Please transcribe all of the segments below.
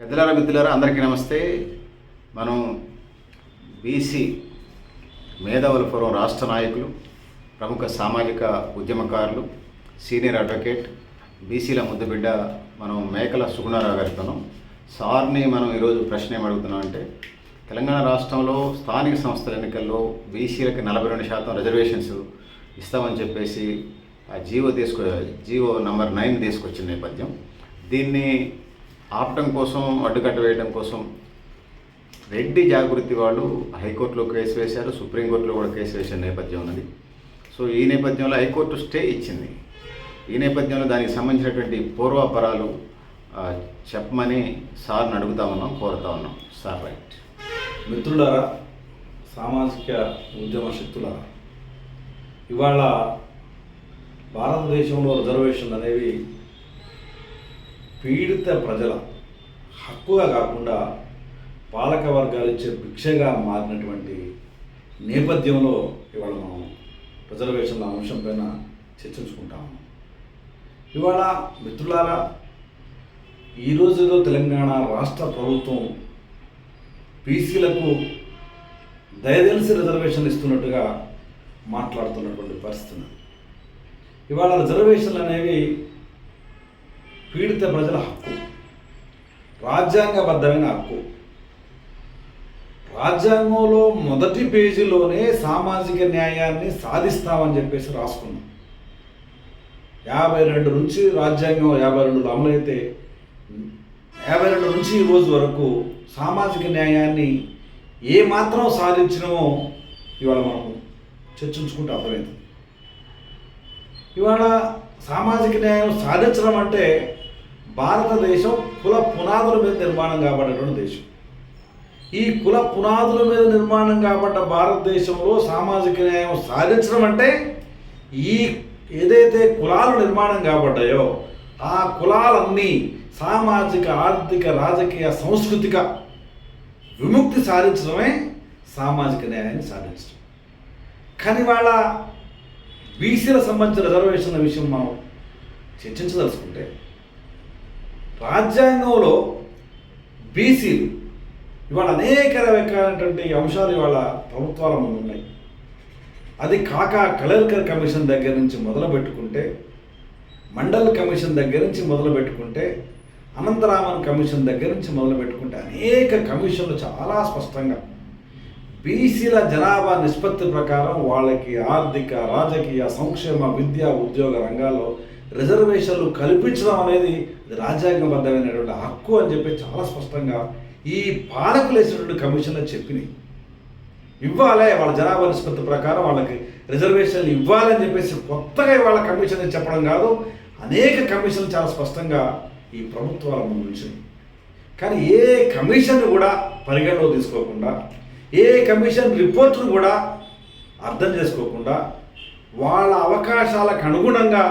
పెద్దలారా మిత్రులారా అందరికీ నమస్తే. మనం బీసీ మేధావుల ఫోరం రాష్ట్ర నాయకులు ప్రముఖ సామాజిక ఉద్యమకారులు సీనియర్ అడ్వకేట్ బీసీల ముద్దుబిడ్డ మనం మేకల సుగుణారావు గారితోనం. సార్ని మనం ఈరోజు ప్రశ్న ఏమడుగుతున్నాం అంటే తెలంగాణ రాష్ట్రంలో స్థానిక సంస్థల ఎన్నికల్లో బీసీలకి నలభై రెండు శాతం రిజర్వేషన్స్ ఇస్తామని చెప్పేసి ఆ జీవో తీసుకు జీవో నంబర్ నైన్ తీసుకొచ్చిన నేపథ్యం. దీన్ని ఆపటం కోసం అడ్డుకట్ట వేయడం కోసం రెడ్డి జాగృతి వాళ్ళు హైకోర్టులో కేసు వేశారు సుప్రీంకోర్టులో కూడా కేసు వేసిన నేపథ్యం ఉన్నది. సో ఈ నేపథ్యంలో హైకోర్టు స్టే ఇచ్చింది. ఈ నేపథ్యంలో దానికి సంబంధించినటువంటి పూర్వాపరాలు చెప్పమని సార్ని అడుగుతా ఉన్నాం కోరుతా ఉన్నాం. Sir right. మిత్రులారా సామాజిక ఉద్యమ శక్తులారా ఇవాళ భారతదేశంలో రిజర్వేషన్లు అనేవి పీడిత ప్రజల హక్కుగా కాకుండా పాలక వర్గాలు ఇచ్చే భిక్షగా మారినటువంటి నేపథ్యంలో ఇవాళ మనం రిజర్వేషన్ల అంశం పైన చర్చించుకుంటాము ఇవాళ మిత్రులారా ఈ రోజులో తెలంగాణ రాష్ట్ర ప్రభుత్వం బీసీలకు దయదలిసి రిజర్వేషన్లు ఇస్తున్నట్టుగా మాట్లాడుతున్నటువంటి పరిస్థితి ఇవాళ రిజర్వేషన్లు అనేవి పీడిత ప్రజల హక్కు రాజ్యాంగబద్ధమైన హక్కు. రాజ్యాంగంలో మొదటి పేజీలోనే సామాజిక న్యాయాన్ని సాధిస్తామని చెప్పేసి రాసుకున్నాం. యాభై రెండు నుంచి రాజ్యాంగం యాభై రెండులో అమలైతే యాభై రెండు నుంచి ఈ రోజు వరకు సామాజిక న్యాయాన్ని ఏ మాత్రం సాధించినమో ఇవాళ మనం చర్చించుకుంటే అర్థమైంది. ఇవాళ సామాజిక న్యాయం సాధించడం అంటే భారతదేశం కుల పునాదుల మీద నిర్మాణం కాబడినటువంటి దేశం. ఈ కుల పునాదుల మీద నిర్మాణం కాబడ్డ భారతదేశంలో సామాజిక న్యాయం సాధించడం అంటే ఈ ఏదైతే కులాలు నిర్మాణం కాబడ్డాయో ఆ కులాలన్నీ సామాజిక ఆర్థిక రాజకీయ సాంస్కృతిక విముక్తి సాధించడమే సామాజిక న్యాయాన్ని సాధించడం. కానీ వాళ్ళ బీసీలకు సంబంధించిన రిజర్వేషన్ల విషయం మనం చర్చించదలుచుకుంటే రాజ్యాంగంలో బీసీలు ఇవాళ అనేక రకాలైనటువంటి అంశాలు ఇవాళ ప్రభుత్వాల ముందు ఉన్నాయి. అది కాక కలర్కర్ కమిషన్ దగ్గర నుంచి మొదలు పెట్టుకుంటే మండల్ కమిషన్ దగ్గర నుంచి మొదలు పెట్టుకుంటే అనంతరామన్ కమిషన్ దగ్గర నుంచి మొదలు పెట్టుకుంటే అనేక కమిషన్లు చాలా స్పష్టంగా బీసీల జనాభా నిష్పత్తి ప్రకారం వాళ్ళకి ఆర్థిక రాజకీయ సంక్షేమ విద్య ఉద్యోగ రంగాల్లో రిజర్వేషన్లు కల్పించడం అనేది రాజ్యాంగబద్ధమైనటువంటి హక్కు అని చెప్పి చాలా స్పష్టంగా ఈ పాలకులు వేసినటువంటి కమిషన్లు చెప్పినాయి. ఇవ్వాలి వాళ్ళ జనాభా నిష్పత్తి ప్రకారం వాళ్ళకి రిజర్వేషన్లు ఇవ్వాలని చెప్పేసి కొత్తగా వాళ్ళ కమిషన్ చెప్పడం కాదు అనేక కమిషన్లు చాలా స్పష్టంగా ఈ ప్రభుత్వాల ముందు ఉంచినాయి. కానీ ఏ కమిషన్ కూడా పరిగణలో తీసుకోకుండా ఏ కమిషన్ రిపోర్ట్ను కూడా అర్థం చేసుకోకుండా వాళ్ళ అవకాశాలకు అనుగుణంగా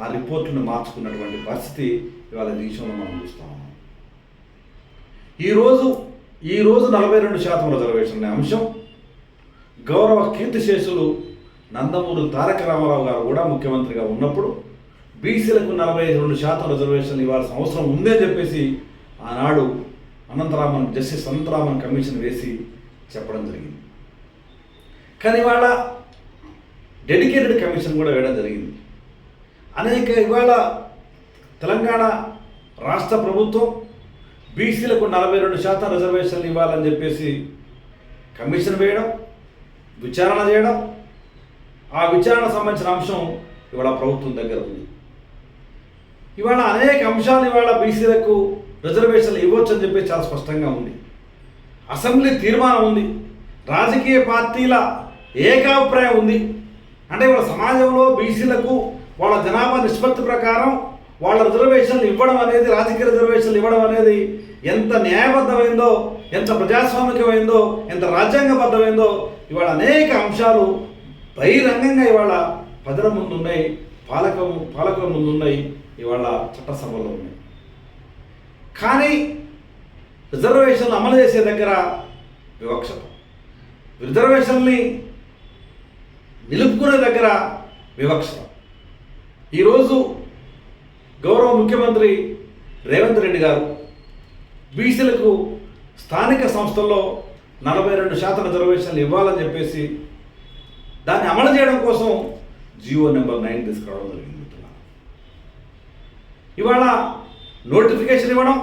ఆ రిపోర్టును మార్చుకున్నటువంటి పరిస్థితి ఇవాళ దేశంలో మనం చూస్తాం ఈరోజు ఈరోజు నలభై రెండు శాతం రిజర్వేషన్ అనే అంశం. గౌరవ కీర్తిశేషులు నందమూరి తారక రామారావు గారు కూడా ముఖ్యమంత్రిగా ఉన్నప్పుడు బీసీలకు నలభై రెండు శాతం రిజర్వేషన్ ఇవ్వాల్సిన అవసరం ఉందని చెప్పేసి ఆనాడు అనంతరామన్ జస్టిస్ అనంతరామన్ కమిషన్ వేసి చెప్పడం జరిగింది. కానీ ఇవాళ డెడికేటెడ్ కమిషన్ కూడా వేయడం జరిగింది. అనేక ఇవాళ తెలంగాణ రాష్ట్ర ప్రభుత్వం బీసీలకు నలభై రెండు శాతం రిజర్వేషన్లు ఇవ్వాలని చెప్పేసి కమిషన్ వేయడం విచారణ చేయడం ఆ విచారణ సంబంధించిన అంశం ఇవాళ ప్రభుత్వం దగ్గర ఉంది. ఇవాళ అనేక అంశాలు ఇవాళ బీసీలకు రిజర్వేషన్లు ఇవ్వచ్చు అని చెప్పి చాలా స్పష్టంగా ఉంది. అసెంబ్లీ తీర్మానం ఉంది. రాజకీయ పార్టీల ఏకాభిప్రాయం ఉంది. అంటే ఇవాళ సమాజంలో బీసీలకు వాళ్ళ జనాభా నిష్పత్తి ప్రకారం వాళ్ళ రిజర్వేషన్లు ఇవ్వడం అనేది రాజకీయ రిజర్వేషన్లు ఇవ్వడం అనేది ఎంత న్యాయబద్ధమైందో ఎంత ప్రజాస్వామికమైందో ఎంత రాజ్యాంగబద్ధమైందో ఇవాళ అనేక అంశాలు బహిరంగంగా ఇవాళ ప్రజల ముందు ఉన్నాయి పాలక పాలకుల ముందు ఉన్నాయి ఇవాళ చట్టసభలో ఉన్నాయి. కానీ రిజర్వేషన్లు అమలు చేసే దగ్గర వివక్షత. రిజర్వేషన్ని నిలుపుకునే దగ్గర వివక్షత. ఈరోజు గౌరవ ముఖ్యమంత్రి రేవంత్ రెడ్డి గారు బీసీలకు స్థానిక సంస్థల్లో నలభై రెండు శాతం రిజర్వేషన్లు ఇవ్వాలని చెప్పేసి దాన్ని అమలు చేయడం కోసం జియో నెంబర్ నైన్ తీసుకురావడం జరిగింది మిత్రులారా. ఇవాళ నోటిఫికేషన్ ఇవ్వడం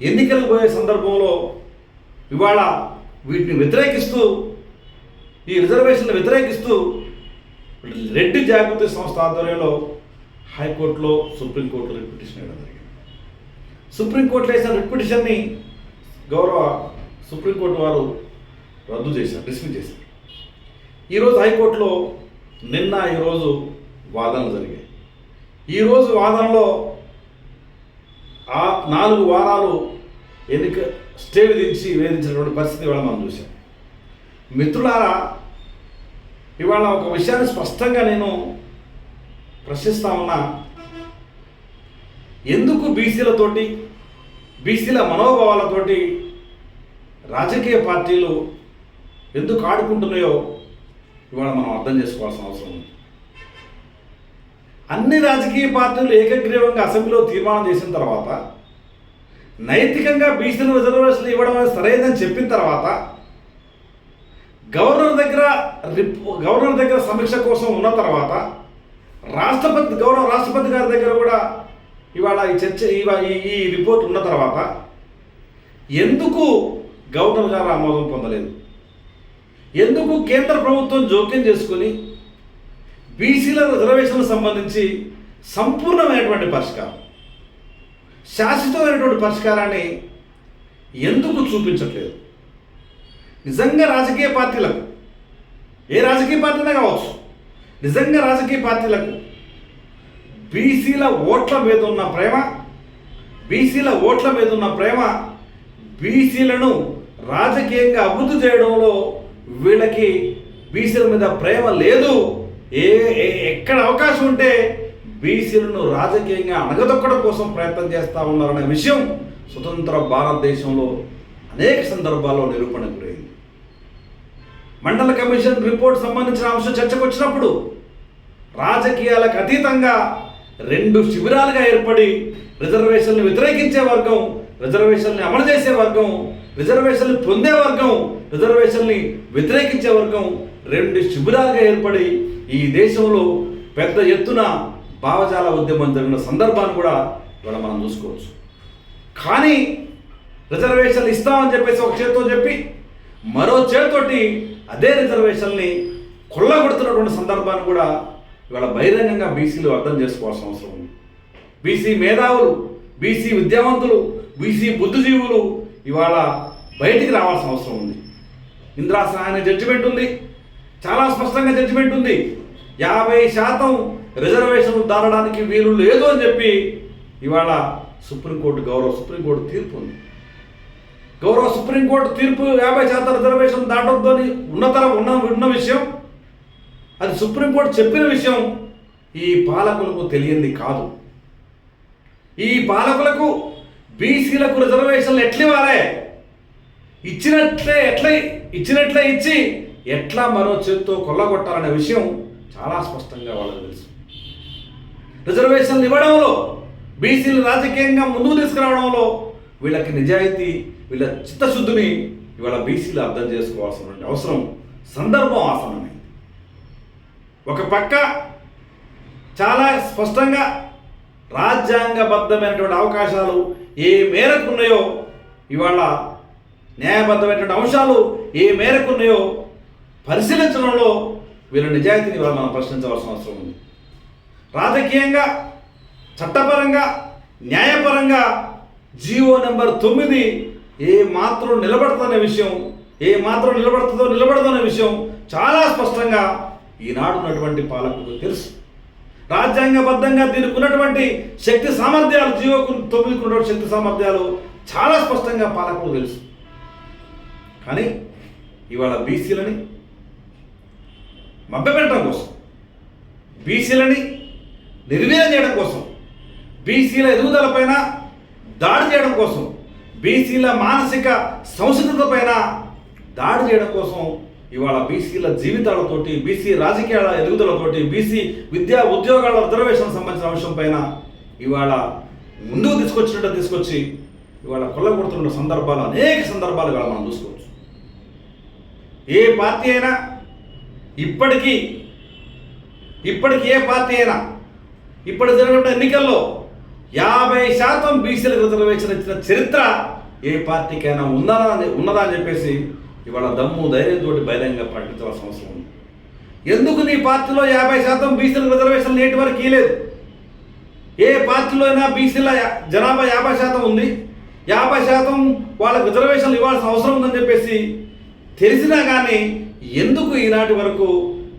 ఎన్నికలు పోయే సందర్భంలో ఇవాళ వీటిని వ్యతిరేకిస్తూ ఈ రిజర్వేషన్లు వ్యతిరేకిస్తూ రెడ్డి జాగృతి సంస్థ ఆధ్వర్యంలో హైకోర్టులో సుప్రీంకోర్టులో రిట్ పిటిషన్ వేయడం జరిగింది. సుప్రీంకోర్టులో వేసిన రిట్ పిటిషన్ని గౌరవ సుప్రీంకోర్టు వారు రద్దు చేశారు డిస్మిస్ చేశారు. ఈరోజు హైకోర్టులో నిన్న ఈరోజు వాదనలు జరిగాయి. ఈరోజు వాదనలో ఆ నాలుగు వారాలు ఎన్నిక స్టే విధించి వేధించినటువంటి పరిస్థితి ఇవాళ మనం చూసాం మిత్రులారా ఇవాళ ఒక విషయాన్ని స్పష్టంగా నేను ప్రశ్నిస్తా ఉన్నా. ఎందుకు బీసీలతోటి బీసీల మనోభావాలతోటి రాజకీయ పార్టీలు ఎందుకు ఆడుకుంటున్నాయో ఇవాళ మనం అర్థం చేసుకోవాల్సిన అవసరం ఉంది. అన్ని రాజకీయ పార్టీలు ఏకగ్రీవంగా అసెంబ్లీలో తీర్మానం చేసిన తర్వాత నైతికంగా బీసీల రిజర్వేషన్లు ఇవ్వడం అనేది సరైనదని చెప్పిన తర్వాత గవర్నర్ దగ్గర రిప్ గవర్నర్ దగ్గర సమీక్ష కోసం ఉన్న తర్వాత రాష్ట్రపతి గౌరవ రాష్ట్రపతి గారి దగ్గర కూడా ఇవాళ ఈ చర్చ ఈ ఈ రిపోర్ట్ ఉన్న తర్వాత ఎందుకు గవర్నర్ గారు ఆమోదం పొందలేదు? ఎందుకు కేంద్ర ప్రభుత్వం జోక్యం చేసుకుని బీసీల రిజర్వేషన్లకు సంబంధించి సంపూర్ణమైనటువంటి పరిష్కారం శాశ్వతమైనటువంటి పరిష్కారాన్ని ఎందుకు చూపించట్లేదు? నిజంగా రాజకీయ పార్టీలకు ఏ రాజకీయ పార్టీనే కావచ్చు నిజంగా రాజకీయ పార్టీలకు బీసీల ఓట్ల మీద ఉన్న ప్రేమ బీసీల ఓట్ల మీద ఉన్న ప్రేమ బీసీలను రాజకీయంగా అభివృద్ధి చేయడంలో వీళ్ళకి బీసీల మీద ప్రేమ లేదు. ఏ ఏ- ఎక్కడ అవకాశం ఉంటే బీసీలను రాజకీయంగా అణగదొక్కడం కోసం ప్రయత్నం చేస్తూ ఉన్నారనే విషయం స్వతంత్ర భారతదేశంలో అనేక సందర్భాల్లో నిరూపణ గురైంది. మండల కమిషన్ రిపోర్ట్ సంబంధించిన అంశం చర్చకు వచ్చినప్పుడు రాజకీయాలకు అతీతంగా రెండు శిబిరాలుగా ఏర్పడి రిజర్వేషన్లు వ్యతిరేకించే వర్గం రిజర్వేషన్ని అమలు చేసే వర్గం రిజర్వేషన్లు పొందే వర్గం రిజర్వేషన్ని వ్యతిరేకించే వర్గం రెండు శిబిరాలుగా ఏర్పడి ఈ దేశంలో పెద్ద ఎత్తున భావజాల ఉద్యమం జరిగిన సందర్భాన్ని కూడా ఇవాళ మనం చూసుకోవచ్చు. కానీ రిజర్వేషన్లు ఇస్తామని చెప్పేసి ఒక చేతితో చెప్పి మరో చేతితోటి అదే రిజర్వేషన్ని కొల్లగొడుతున్నటువంటి సందర్భాన్ని కూడా ఇవాళ బహిరంగంగా బీసీలు అర్థం చేసుకోవాల్సిన అవసరం ఉంది. బీసీ మేధావులు బీసీ విద్యావంతులు బీసీ బుద్ధిజీవులు ఇవాళ బయటికి రావాల్సిన అవసరం ఉంది. ఇంద్రాసన అనే జడ్జిమెంట్ ఉంది. చాలా స్పష్టంగా జడ్జిమెంట్ ఉంది. యాభై శాతం రిజర్వేషన్ దారడానికి వీలు లేదు అని చెప్పి ఇవాళ సుప్రీంకోర్టు గౌరవ సుప్రీంకోర్టు తీర్పు ఉంది. గౌరవ సుప్రీంకోర్టు తీర్పు యాభై శాతం రిజర్వేషన్ దాటొద్దు అని ఉన్నతర ఉన్న ఉన్న విషయం. అది సుప్రీంకోర్టు చెప్పిన విషయం ఈ పాలకులకు తెలియంది కాదు. ఈ పాలకులకు బీసీలకు రిజర్వేషన్లు ఎట్లివ్వాలే? ఇచ్చినట్లే ఎట్లా ఇచ్చినట్లే ఇచ్చి ఎట్లా మరో చేత్తో కొల్లగొట్టాలనే విషయం చాలా స్పష్టంగా వాళ్ళకి తెలుసు. రిజర్వేషన్లు ఇవ్వడంలో బీసీలు రాజకీయంగా ముందుకు తీసుకురావడంలో వీళ్ళకి నిజాయితీ వీళ్ళ చిత్తశుద్ధిని ఇవాళ బీసీలు అర్థం చేసుకోవాల్సినటువంటి అవసరం సందర్భం ఆసనమైంది ఒక పక్క చాలా స్పష్టంగా రాజ్యాంగబద్ధమైనటువంటి అవకాశాలు ఏ మేరకు ఉన్నాయో ఇవాళ న్యాయబద్ధమైనటువంటి అంశాలు ఏ మేరకు ఉన్నాయో పరిశీలించడంలో వీళ్ళ నిజాయితీని ఇవాళ మనం ప్రశ్నించవలసిన అవసరం ఉంది. రాజకీయంగా చట్టపరంగా న్యాయపరంగా జీవో నెంబర్ తొమ్మిది ఏ మాత్రం నిలబడుతున్న విషయం ఏ మాత్రం నిలబడుతుందో నిలబడుతున్న విషయం చాలా స్పష్టంగా ఈనాడు ఉన్నటువంటి పాలకులకు తెలుసు. రాజ్యాంగబద్ధంగా దీనికి ఉన్నటువంటి శక్తి సామర్థ్యాలు జీవోకు తొమ్మిదికి ఉన్నటువంటి శక్తి సామర్థ్యాలు చాలా స్పష్టంగా పాలకులకు తెలుసు. కానీ ఇవాళ బీసీలని మభ్యపెట్టడం కోసం బీసీలని నిర్వీర్యం చేయడం కోసం బీసీల ఎదుగుదల పైన దాడి చేయడం కోసం బీసీల మానసిక సంస్కృత పైన దాడి చేయడం కోసం ఇవాళ బీసీల జీవితాలతోటి బీసీ రాజకీయాల ఎదుగుదలతోటి బీసీ విద్యా ఉద్యోగాల రిజర్వేషన్ సంబంధించిన అంశం పైన ఇవాళ ముందుకు తీసుకొచ్చినట్టు తీసుకొచ్చి ఇవాళ కొల్లగొడుతున్న సందర్భాలు అనేక సందర్భాలు ఇవాళ మనం చూసుకోవచ్చు. ఏ పార్టీ అయినా ఇప్పటికీ ఇప్పటికీ ఏ పార్టీ అయినా ఇప్పుడు జరిగిన ఎన్నికల్లో యాభై శాతం బీసీలకు రిజర్వేషన్ ఇచ్చిన చరిత్ర ఏ పార్టీకైనా ఉన్నదా అని ఉన్నదా అని చెప్పేసి ఇవాళ దమ్ము ధైర్యంతో బహిరంగ ప్రకటించవలసిన అవసరం ఉంది. ఎందుకు నీ పార్టీలో యాభై శాతం బీసీలకు రిజర్వేషన్ నేటి వరకు ఇవ్వలేదు ఏ పార్టీలో అయినా బీసీల యా- జనాభా యాభై శాతం ఉంది. యాభై శాతం వాళ్ళకి రిజర్వేషన్లు ఇవ్వాల్సిన అవసరం ఉందని చెప్పేసి తెలిసినా కానీ ఎందుకు ఈనాటి వరకు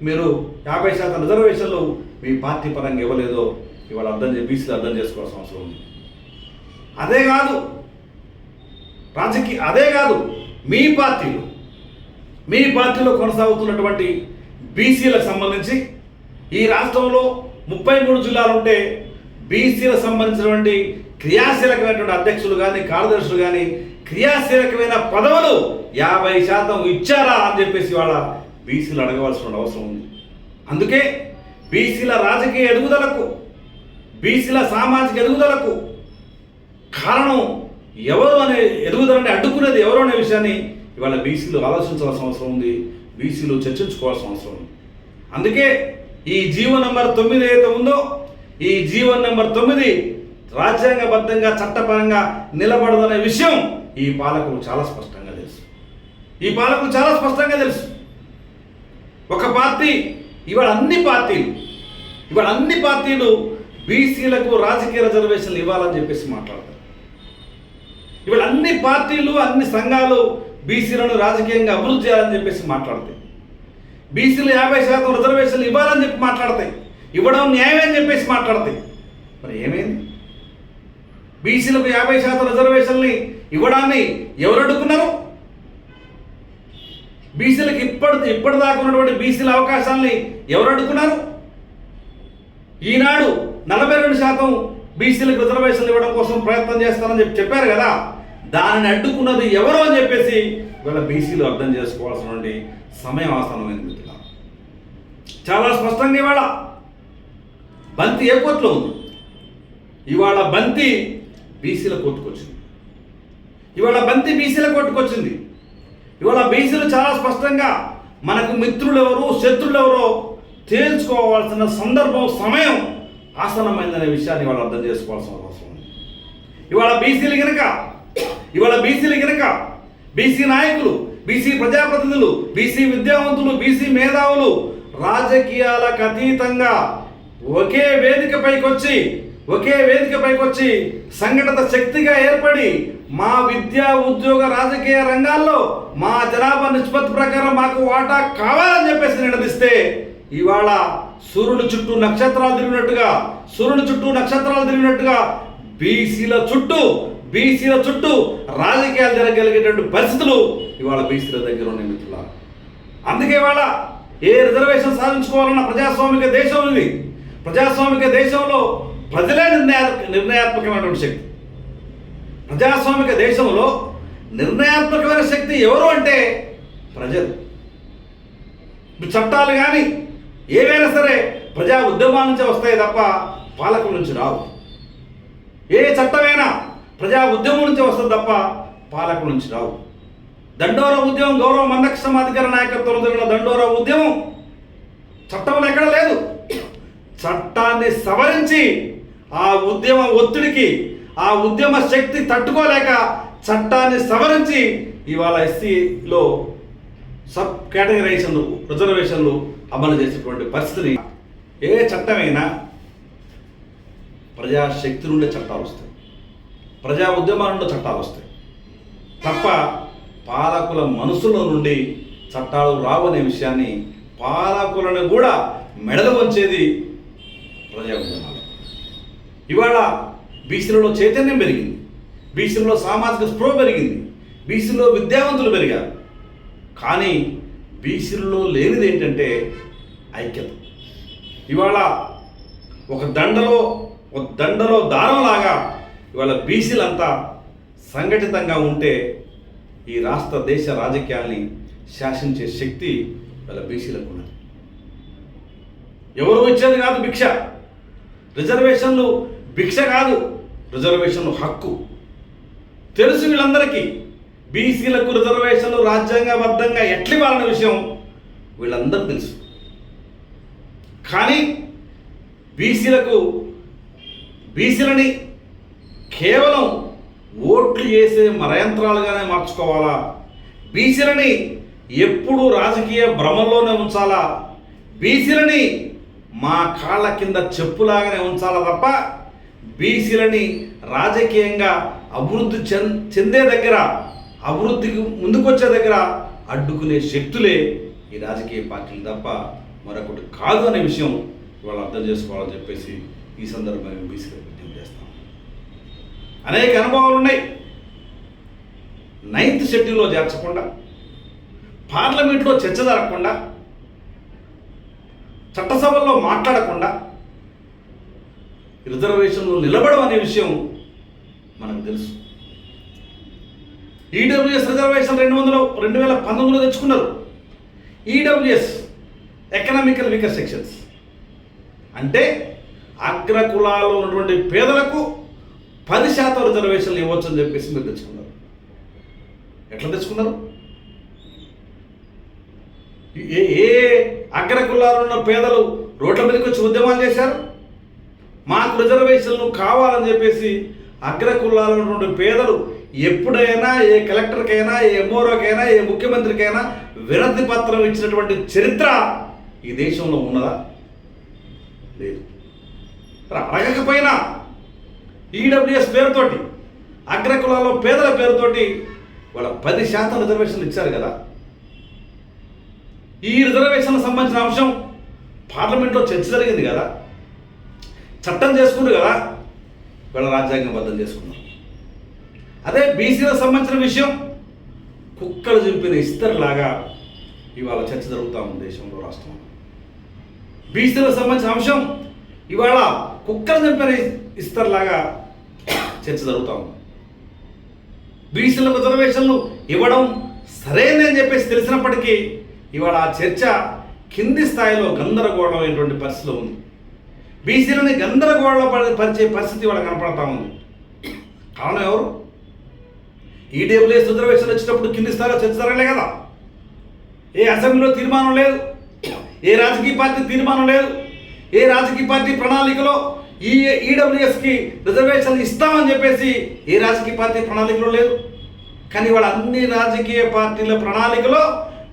మీరు యాభై శాతం రిజర్వేషన్లు మీ పార్టీ పరంగా ఇవ్వలేదో ఇవాళ అర్థం చే బీసీలు అర్థం చేసుకోవాల్సిన అవసరం ఉంది. అదే కాదు. రాజకీయ అదే కాదు. మీ పార్టీలు మీ పార్టీలో కొనసాగుతున్నటువంటి బీసీలకు సంబంధించి ఈ రాష్ట్రంలో ముప్పై మూడు జిల్లాలు ఉంటే బీసీలకు సంబంధించినటువంటి క్రియాశీలకమైనటువంటి అధ్యక్షులు కానీ కార్యదర్శులు కానీ క్రియాశీలకమైన పదవులు యాభై శాతం ఇచ్చారా అని చెప్పేసి వాళ్ళ బీసీలు అడగవలసిన అవసరం ఉంది. అందుకే బీసీల రాజకీయ ఎదుగుదలకు బీసీల సామాజిక ఎదుగుదలకు కారణం ఎవరు అనే ఎదుగుదలని అడ్డుకునేది ఎవరు అనే విషయాన్ని ఇవాళ బీసీలు ఆలోచించాల్సిన అవసరం ఉంది బీసీలు చర్చించుకోవాల్సిన అవసరం ఉంది. అందుకే ఈ జీవో నెంబర్ తొమ్మిది ఏదైతే ఉందో ఈ జీవో నెంబర్ తొమ్మిది రాజ్యాంగబద్ధంగా చట్టపరంగా నిలబడదనే విషయం ఈ పాలకులు చాలా స్పష్టంగా తెలుసు. ఈ పాలకులు చాలా స్పష్టంగా తెలుసు. ఒక పార్టీ ఇవాళ అన్ని పార్టీలు ఇవాళ అన్ని పార్టీలు బీసీలకు రాజకీయ రిజర్వేషన్లు ఇవ్వాలని చెప్పేసి మాట్లాడతారు. ఇవాళ అన్ని పార్టీలు అన్ని సంఘాలు బీసీలను రాజకీయంగా అభివృద్ధి చేయాలని చెప్పేసి మాట్లాడతాయి. బీసీలు యాభై శాతం రిజర్వేషన్లు ఇవ్వాలని చెప్పి మాట్లాడతాయి. ఇవ్వడం న్యాయం అని చెప్పేసి మాట్లాడతాయి. మరి ఏమైంది? బీసీలకు యాభై శాతం రిజర్వేషన్ని ఇవ్వడాన్ని ఎవరు అడుగుతున్నారు బీసీలకు ఇప్పటి ఇప్పటిదాకా ఉన్నటువంటి బీసీల అవకాశాలని ఎవరు అడుగుతున్నారు ఈనాడు నలభై రెండు శాతం బీసీలకు రిజర్వేషన్లు ఇవ్వడం కోసం ప్రయత్నం చేస్తారని చెప్పి చెప్పారు కదా. దానిని అడ్డుకున్నది ఎవరు అని చెప్పేసి ఇవాళ బీసీలు అర్థం చేసుకోవాల్సినటువంటి సమయం ఆసనమైంది మిత్రుల చాలా స్పష్టంగా ఇవాళ బంతి ఏ కోర్టులో ఉంది? ఇవాళ బంతి బీసీల కోర్టుకొచ్చింది. ఇవాళ బంతి బీసీల కోర్టుకొచ్చింది. ఇవాళ బీసీలు చాలా స్పష్టంగా మనకు మిత్రులు ఎవరు శత్రులు ఎవరో తేల్చుకోవాల్సిన సందర్భం సమయం ఆసనమైందనే విషయాన్ని ఇవాళ అర్థం చేసుకోవాల్సిన అవసరం ఉంది. ఇవాళ బీసీలు గనక ఇవాళ బీసీలు గనక బీసీ నాయకులు బీసీ ప్రజాప్రతినిధులు బీసీ విద్యావంతులు బీసీ మేధావులు రాజకీయాలకు అతీతంగా ఒకే వేదికపైకి వచ్చి ఒకే వేదికపైకి వచ్చి సంఘటిత శక్తిగా ఏర్పడి మా విద్యా ఉద్యోగ రాజకీయ రంగాల్లో మా జనాభా నిష్పత్తి ప్రకారం మాకు వాటా కావాలని చెప్పేసి నిలదీస్తే ఇవాళ సూర్యుడు చుట్టూ నక్షత్రాలు తిరిగినట్టుగా సూర్యుడు చుట్టూ నక్షత్రాలు తిరిగినట్టుగా బీసీల చుట్టూ బీసీల చుట్టూ రాజకీయాలు జరగగలిగేటువంటి పరిస్థితులు ఇవాళ బీసీల దగ్గర ఉన్నాయి మిత్రులారా. అందుకే ఇవాళ ఏ రిజర్వేషన్ సాధించుకోవాలన్న ప్రజాస్వామిక దేశం ఉంది ప్రజాస్వామిక దేశంలో ప్రజలే నిర్ణయా నిర్ణయాత్మకమైనటువంటి శక్తి. ప్రజాస్వామిక దేశంలో నిర్ణయాత్మకమైన శక్తి ఎవరు అంటే ప్రజలు. చట్టాలు కానీ ఏవైనా సరే ప్రజా ఉద్యమాల నుంచే వస్తాయి తప్ప పాలకుల నుంచి రావు. ఏ చట్టమైనా ప్రజా ఉద్యమం నుంచి వస్తుంది తప్ప పాలకుల నుంచి రావు. దండోర ఉద్యమం గౌరవ మందక్ష సమాధికార నాయకత్వంలో జరిగిన దండోర ఉద్యమం చట్టంలో ఎక్కడ లేదు. చట్టాన్ని సవరించి ఆ ఉద్యమ ఒత్తిడికి ఆ ఉద్యమ శక్తి తట్టుకోలేక చట్టాన్ని సవరించి ఇవాళ ఎస్సీలో సబ్ కేటగరైజేషన్లు రిజర్వేషన్లు అమలు చేసేటువంటి పరిస్థితిని ఏ చట్టమైనా ప్రజాశక్తి నుండే చట్టాలు వస్తాయి. ప్రజా ఉద్యమాల నుండి చట్టాలు వస్తాయి. తప్ప పాలకుల మనసులో నుండి చట్టాలు రావనే విషయాన్ని పాలకులను కూడా మెడలు వంచేది ప్రజా ఉద్యమాలు. ఇవాళ బీసీలలో చైతన్యం పెరిగింది. బీసీలలో సామాజిక స్పృహ పెరిగింది. బీసీలో విద్యావంతులు పెరిగారు. కానీ బీసీలలో లేనిది ఏంటంటే ఐక్యత. ఇవాళ ఒక దండలో ఒక దండలో దారంలాగా ఇవాళ బీసీలంతా సంఘటితంగా ఉంటే ఈ రాష్ట్ర దేశ రాజకీయాల్ని శాసించే శక్తి ఇవాళ బీసీలకు ఉన్నది. ఎవరు ఇచ్చేది కాదు భిక్ష. రిజర్వేషన్లు భిక్ష కాదు రిజర్వేషన్లు హక్కు. తెలుసు వీళ్ళందరికీ. బీసీలకు రిజర్వేషన్లు రాజ్యాంగబద్ధంగా ఎట్లివ్వాలన్న విషయం వీళ్ళందరూ తెలుసు. కానీ బీసీలకు బీసీలని కేవలం ఓట్లు వేసే మరయంత్రాలుగానే మార్చుకోవాలా? బీసీలని ఎప్పుడూ రాజకీయ భ్రమంలోనే ఉంచాలా? బీసీలని మా కాళ్ళ కింద చెప్పులాగానే ఉంచాలా తప్ప బీసీలని రాజకీయంగా అభివృద్ధి చెంద చెందే దగ్గర అభివృద్ధికి ముందుకొచ్చే దగ్గర అడ్డుకునే శక్తులే ఈ రాజకీయ పార్టీలు తప్ప మరొకటి కాదు అనే విషయం వాళ్ళు అర్థం చేసుకోవాలని చెప్పేసి ఈ సందర్భంగా బీసీలో విజ్ఞప్తి చేస్తాం అనేక అనుభవాలు ఉన్నాయి. నైన్త్ షెడ్యూల్లో చేర్చకుండా పార్లమెంట్లో చర్చ జరగకుండా చట్టసభల్లో మాట్లాడకుండా రిజర్వేషన్లు నిలబడం అనే విషయం మనకు తెలుసు. ఈడబ్ల్యూఎస్ రిజర్వేషన్ రెండు వందల రెండు వేల పంతొమ్మిదిలో తెచ్చుకున్నారు. ఈడబ్ల్యూఎస్ ఎకనామికల్ వీకర్ సెక్షన్స్ అంటే అగ్ర కులాల్లో ఉన్నటువంటి పేదలకు పది శాతం రిజర్వేషన్లు ఇవ్వచ్చు అని చెప్పేసి మీరు తెచ్చుకున్నారు. ఎట్లా తెచ్చుకున్నారు? ఏ ఏ అగ్ర కులాల్లో ఉన్న పేదలు రోడ్ల మీదకి వచ్చి ఉద్యమాలు చేశారు? మాకు రిజర్వేషన్లు కావాలని చెప్పేసి అగ్ర కులాల్లో ఉన్నటువంటి పేదలు ఎప్పుడైనా ఏ కలెక్టర్కైనా ఏ ఎంఓరోకైనా ఏ ముఖ్యమంత్రికైనా వినతి పత్రం ఇచ్చినటువంటి చరిత్ర ఈ దేశంలో ఉన్నదా? లేదు. అడగకపోయినా ఈడబ్ల్యూఎస్ పేరుతోటి అగ్రకులాల్లో పేదల పేరుతోటి వాళ్ళ పది శాతం రిజర్వేషన్లు ఇచ్చారు కదా. ఈ రిజర్వేషన్లకు సంబంధించిన అంశం పార్లమెంట్లో చర్చ జరిగింది కదా. చట్టం చేసుకుంది కదా. వీళ్ళ రాజ్యాంగబద్ధం చేసుకున్నారు. అదే బీసీలకు సంబంధించిన విషయం. కుక్కలు చింపిన ఇస్తరులాగా ఇవాళ చర్చ జరుగుతూ ఉంది దేశంలో రాష్ట్రంలో. బీసీలకు సంబంధించిన అంశం ఇవాళ కుక్కలు చంపిన ఇస్తరులాగా చర్చ జరుగుతూ ఉంది. బీసీలకు రిజర్వేషన్లు ఇవ్వడం సరైనని చెప్పేసి తెలిసినప్పటికీ ఇవాళ ఆ చర్చ కింది స్థాయిలో గందరగోళమైనటువంటి పరిస్థితిలో ఉంది. బీసీలని గందరగోళ పరిచే పరిస్థితి ఇవాళ కనపడతా ఉంది. కారణం ఎవరు? ఈడబ్ల్యూఎస్ రిజర్వేషన్ వచ్చినప్పుడు కింది స్థాయిలో చర్చ జరగలే కదా. ఏ అసెంబ్లీలో తీర్మానం లేదు. ఏ రాజకీయ పార్టీ తీర్మానం లేదు. ఏ రాజకీయ పార్టీ ప్రణాళికలో ఈ ఈడబ్ల్యూఎస్కి రిజర్వేషన్లు ఇస్తామని చెప్పేసి ఏ రాజకీయ పార్టీ ప్రణాళికలో లేదు. కానీ వాళ్ళ అన్ని రాజకీయ పార్టీల ప్రణాళికలో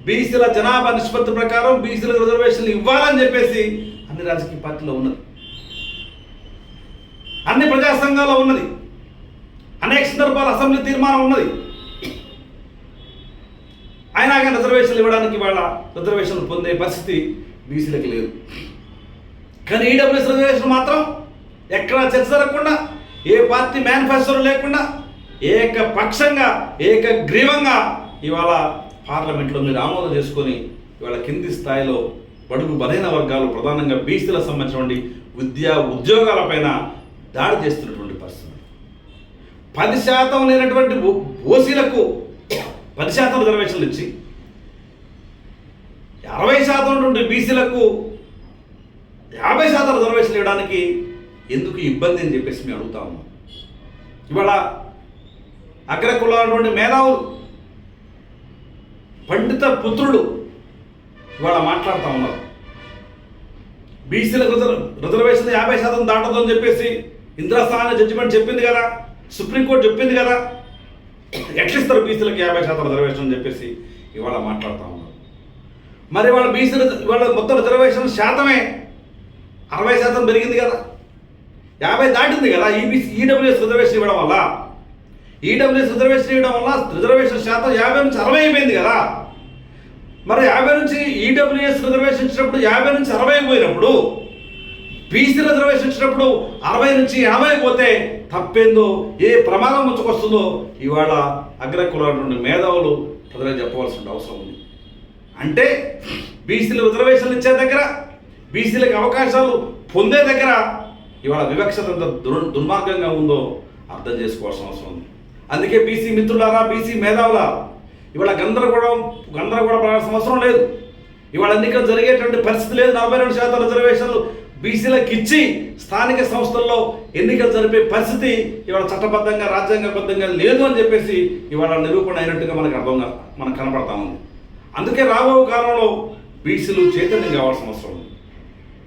బీసీల జనాభా నిష్పత్తి ప్రకారం బీసీలకు రిజర్వేషన్లు ఇవ్వాలని చెప్పేసి అన్ని రాజకీయ పార్టీలో ఉన్నది. అన్ని ప్రజా సంఘాల్లో ఉన్నది. అనేక సందర్భాలు అసెంబ్లీ తీర్మానం ఉన్నది. అయినా కానీ రిజర్వేషన్లు ఇవ్వడానికి వాళ్ళ రిజర్వేషన్లు పొందే పరిస్థితి బీసీలకు లేదు. కానీ ఈడబ్ల్యూఎస్ రిజర్వేషన్ మాత్రం ఎక్కడా చర్చ జరగకుండా ఏ పార్టీ మేనిఫెస్టోలో లేకుండా ఏకపక్షంగా ఏకగ్రీవంగా ఇవాళ పార్లమెంట్లో మీరు ఆమోదం చేసుకొని ఇవాళ కింది స్థాయిలో బడుగు బలైన వర్గాలు ప్రధానంగా బీసీలకు సంబంధించినటువంటి విద్యా ఉద్యోగాలపైన దాడి చేస్తున్నటువంటి పది శాతం లేనటువంటి ఓసీలకు పది శాతం రిజర్వేషన్లు ఇచ్చి అరవై శాతం ఉన్నటువంటి బీసీలకు యాభై శాతం రిజర్వేషన్లు ఇవ్వడానికి ఎందుకు ఇబ్బంది అని చెప్పేసి మేము అడుగుతా ఉన్నాం. ఇవాళ అగ్రకులటువంటి మేధావులు పండిత పుత్రుడు ఇవాళ మాట్లాడుతూ ఉన్నారు. బీసీలకు రిజర్వేషన్ యాభై శాతం దాటదు అని చెప్పేసి ఇంద్రస్థాన జడ్జిమెంట్ చెప్పింది కదా. సుప్రీంకోర్టు చెప్పింది కదా. ఎట్లిస్తారు బీసీలకు యాభై శాతం రిజర్వేషన్ అని చెప్పేసి ఇవాళ మాట్లాడుతూ ఉన్నారు. మరి వాళ్ళ బీసీ ఇవాళ మొత్తం రిజర్వేషన్ శాతమే. అరవై శాతం పెరిగింది కదా. యాభై దాటింది కదా ఈబీసీ ఈడబ్ల్యూఎస్ రిజర్వేషన్ ఇవ్వడం వల్ల. ఈడబ్ల్యూఎస్ రిజర్వేషన్ ఇవ్వడం వల్ల రిజర్వేషన్ శాతం యాభై నుంచి అరవై అయిపోయింది కదా. మరి యాభై నుంచి ఈడబ్ల్యూఎస్ రిజర్వేషన్ ఇచ్చినప్పుడు యాభై నుంచి అరవై పోయినప్పుడు బీసీ రిజర్వేషన్ ఇచ్చినప్పుడు అరవై నుంచి యాభై పోతే తప్పేందో ఏ ప్రమాదం ముంచుకొస్తుందో ఇవాళ అగ్రకులాల నుండి మేధావులు ప్రజలకు చెప్పవలసిన అవసరం ఉంది. అంటే బీసీలు రిజర్వేషన్లు ఇచ్చే దగ్గర బీసీలకు అవకాశాలు పొందే దగ్గర ఇవాళ వివక్షత ఎంత దుర్ దుర్మార్గంగా ఉందో అర్థం చేసుకోవాల్సిన అవసరం ఉంది. అందుకే బీసీ మిత్రులారా బీసీ మేధావులా ఇవాళ గందరగోళం గందరగోళ పడాల్సిన అవసరం లేదు. ఇవాళ ఎన్నికలు జరిగేటువంటి పరిస్థితి లేదు. నలభై రెండు శాతం రిజర్వేషన్లు బీసీలకు ఇచ్చి స్థానిక సంస్థల్లో ఎన్నికలు జరిపే పరిస్థితి ఇవాళ చట్టబద్ధంగా రాజ్యాంగబద్ధంగా లేదు అని చెప్పేసి ఇవాళ నిరూపణ అయినట్టుగా మనకు అర్థం మనకు కనపడతా ఉంది. అందుకే రాబో కాలంలో బీసీలు చైతన్యం కావాల్సిన అవసరం ఉంది.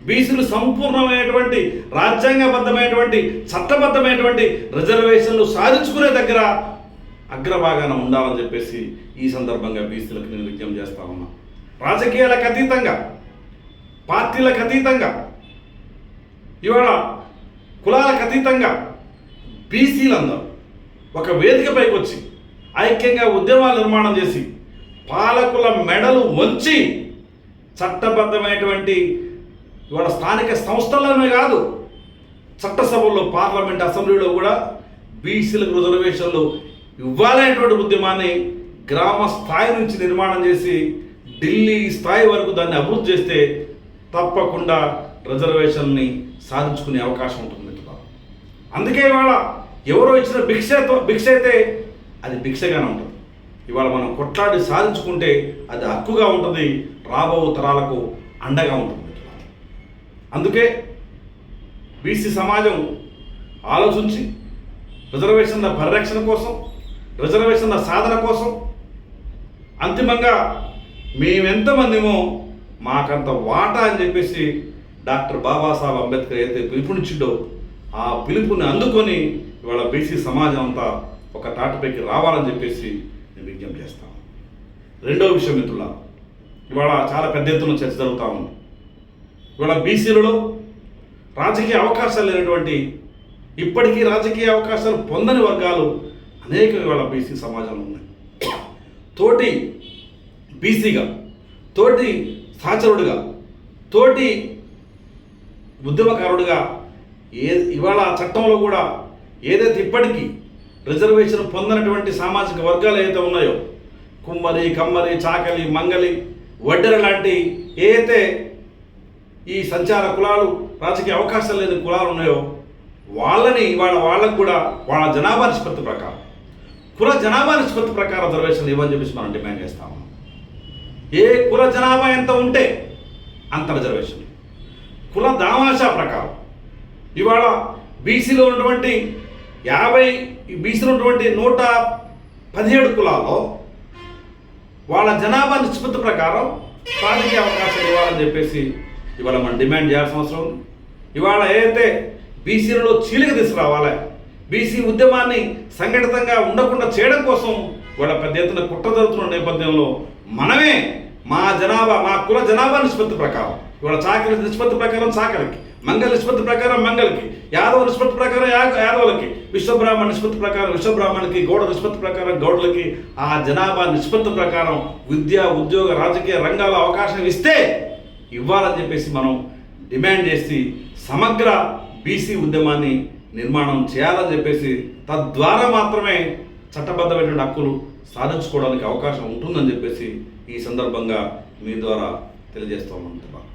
బీసీలు సంపూర్ణమైనటువంటి రాజ్యాంగబద్ధమైనటువంటి చట్టబద్ధమైనటువంటి రిజర్వేషన్లు సాధించుకునే దగ్గర అగ్రభాగాన ఉండాలని చెప్పేసి ఈ సందర్భంగా బీసీలకు నేను విజ్ఞప్తి చేస్తా ఉన్నా. రాజకీయాలకు అతీతంగా పార్టీలకు అతీతంగా ఇవాళ కులాలకు అతీతంగా బీసీలందరూ ఒక వేదికపైకి వచ్చి ఐక్యంగా ఉద్యమాలు నిర్మాణం చేసి పాలకుల మెడలు వంచి చట్టబద్ధమైనటువంటి ఇవాళ స్థానిక సంస్థలనే కాదు చట్టసభల్లో పార్లమెంట్ అసెంబ్లీలో కూడా బీసీలకు రిజర్వేషన్లు ఇవ్వాలనేటువంటి ఉద్యమాన్ని గ్రామ స్థాయి నుంచి నిర్మాణం చేసి ఢిల్లీ స్థాయి వరకు దాన్ని అభివృద్ధి చేస్తే తప్పకుండా రిజర్వేషన్ని సాధించుకునే అవకాశం ఉంటుంది మిత్రులారా. అందుకే ఇవాళ ఎవరో ఇచ్చిన భిక్షతో భిక్ష అయితే అది భిక్షగానే ఉంటుంది ఇవాళ మనం కొట్లాడి సాధించుకుంటే అది హక్కుగా ఉంటుంది రాబో తరాలకు అండగా ఉంటుంది మిత్రులారా. అందుకే బీసీ సమాజం ఆలోచించి రిజర్వేషన్ల పరిరక్షణ కోసం రిజర్వేషన్ల సాధన కోసం అంతిమంగా మేమెంతమందిమో మాకంత వాటా అని చెప్పేసి డాక్టర్ బాబాసాహెబ్ అంబేద్కర్ అయితే పిలుపునిచ్చిండో ఆ పిలుపుని అందుకొని ఇవాళ బీసీ సమాజం అంతా ఒక తాటిపైకి రావాలని చెప్పేసి నేను విజ్ఞప్తి చేస్తాను రెండో విషయం మిత్రుల ఇవాళ చాలా పెద్ద ఎత్తున చర్చ జరుగుతూ ఉంది. ఇవాళ బీసీలలో రాజకీయ అవకాశాలు లేనటువంటి ఇప్పటికీ రాజకీయ అవకాశాలు పొందని వర్గాలు అనేక ఇవాళ బీసీ సమాజంలో ఉన్నాయి. తోటి బీసీగా తోటి సహచరుడిగా తోటి ఉద్యమకారుడిగా ఏ ఇవాళ చట్టంలో కూడా ఏదైతే ఇప్పటికీ రిజర్వేషన్ పొందినటువంటి సామాజిక వర్గాలు ఏదైతే ఉన్నాయో కుమ్మరి కమ్మరి చాకలి మంగలి వడ్డెర లాంటి ఏదైతే ఈ సంచార కులాలు రాజకీయ అవకాశాలు లేని కులాలు ఉన్నాయో వాళ్ళని ఇవాళ వాళ్ళకు కూడా వాళ్ళ జనాభా నిష్పత్తి ప్రకారం కుల జనాభా నిష్పత్తి ప్రకారం రిజర్వేషన్లు ఇవ్వని చెప్పేసి మనం డిమాండ్ చేస్తాము ఏ కుల జనాభా ఎంత ఉంటే అంత రిజర్వేషన్ కుల దామాషా ప్రకారం. ఇవాళ బీసీలో ఉన్నటువంటి యాభై బీసీలో ఉన్నటువంటి నూట పదిహేడు కులాల్లో వాళ్ళ జనాభా నిష్పత్తి ప్రకారం రాజకీయ అవకాశాలు ఇవ్వాలని చెప్పేసి ఇవాళ మనం డిమాండ్ చేయాల్సిన అవసరం ఉంది. ఇవాళ ఏదైతే బీసీలలో చీలిక తీసుకురావాలి బీసీ ఉద్యమాన్ని సంఘటితంగా ఉండకుండా చేయడం కోసం ఇవాళ పెద్ద ఎత్తున కుట్ర జరుగుతున్న నేపథ్యంలో మనమే మా జనాభా మా కుల జనాభా నిష్పత్తి ప్రకారం ఇవాళ చాకలి నిష్పత్తి ప్రకారం చాకలికి మంగళ నిష్పత్తి ప్రకారం మంగళకి యాదవ నిష్పత్తి ప్రకారం యాదవులకి విశ్వబ్రాహ్మణ నిష్పత్తి ప్రకారం విశ్వబ్రాహ్మణులకి గౌడ నిష్పత్తి ప్రకారం గౌడులకి ఆ జనాభా నిష్పత్తి ప్రకారం విద్య ఉద్యోగ రాజకీయ రంగాల అవకాశం ఇస్తే ఇవ్వాలని చెప్పేసి మనం డిమాండ్ చేసి సమగ్ర బీసీ ఉద్యమాన్ని నిర్మాణం చేయాలని చెప్పేసి తద్వారా మాత్రమే చట్టబద్ధమైనటువంటి హక్కులు సాధించుకోవడానికి అవకాశం ఉంటుందని చెప్పేసి ఈ సందర్భంగా మీ ద్వారా తెలియజేస్తామంటున్నాను